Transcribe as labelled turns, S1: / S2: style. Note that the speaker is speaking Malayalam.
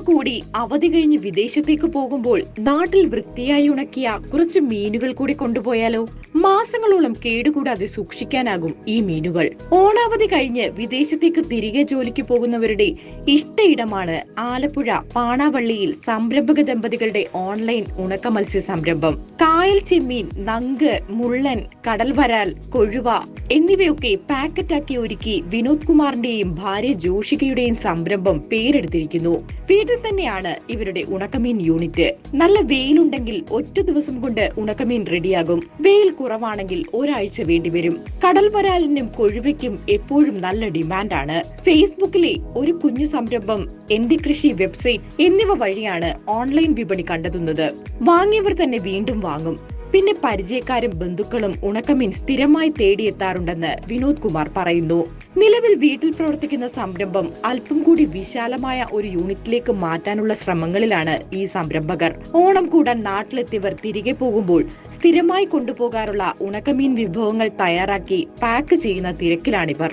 S1: കൂടി അവധി കഴിഞ്ഞ് വിദേശത്തേക്ക് പോകുമ്പോൾ നാട്ടിൽ വൃത്തിയായി ഉണക്കിയ കുറച്ച് മീനുകൾ കൂടി കൊണ്ടുപോയാലോ? മാസങ്ങളോളം കേടുകൂടാതെ സൂക്ഷിക്കാനാകും ഈ മീനുകൾ. ഓണാവധി കഴിഞ്ഞ് വിദേശത്തേക്ക് തിരികെ ജോലിക്ക് പോകുന്നവരുടെ ഇഷ്ടയിടമാണ് ആലപ്പുഴ പാണാവള്ളിയിൽ സംരംഭക ദമ്പതികളുടെ ഓൺലൈൻ ഉണക്ക മത്സ്യ സംരംഭം. കായൽ ചെമ്മീൻ നങ്ക് മുള്ളൻ കടൽവരാൽ കൊഴുവ എന്നിവയൊക്കെ പാക്കറ്റാക്കി ഒരുക്കി വിനോദ് കുമാറിന്റെയും ഭാര്യ ജോഷികയുടെയും സംരംഭം പേരെടുത്തിരിക്കുന്നു. വീട്ടിൽ തന്നെയാണ് ഇവരുടെ ഉണക്കമീൻ യൂണിറ്റ്. നല്ല വെയിലുണ്ടെങ്കിൽ ഒറ്റ ദിവസം കൊണ്ട് ഉണക്കമീൻ റെഡിയാകും. വെയിൽ കുറവാണെങ്കിൽ ഒരാഴ്ച വേണ്ടിവരും കടൽ വരാലിനും കൊഴുവയ്ക്കും എപ്പോഴും നല്ല ഡിമാൻഡാണ്. ഫേസ്ബുക്കിലെ ഒരു കുഞ്ഞു സംരംഭം എന്റെ കൃഷി വെബ്സൈറ്റ് എന്നിവ വഴിയാണ് ഓൺലൈൻ വിപണി കണ്ടെത്തുന്നത്. വാങ്ങിയവർ തന്നെ വീണ്ടും വാങ്ങും. പിന്നെ പരിചയക്കാരും ബന്ധുക്കളും ഉണക്കമീൻ സ്ഥിരമായി തേടിയെത്താറുണ്ടെന്ന് വിനോദ് കുമാർ പറയുന്നു. നിലവിൽ വീട്ടിൽ പ്രവർത്തിക്കുന്ന സംരംഭം അല്പം കൂടി വിശാലമായ ഒരു യൂണിറ്റിലേക്ക് മാറ്റാനുള്ള ശ്രമങ്ങളിലാണ് ഈ സംരംഭകർ. ഓണം കൂടാൻ നാട്ടിലെത്തിയവർ തിരികെ പോകുമ്പോൾ സ്ഥിരമായി കൊണ്ടുപോകാറുള്ള ഉണക്കമീൻ വിഭവങ്ങൾ തയ്യാറാക്കി പാക്ക് ചെയ്യുന്ന തിരക്കിലാണിവർ.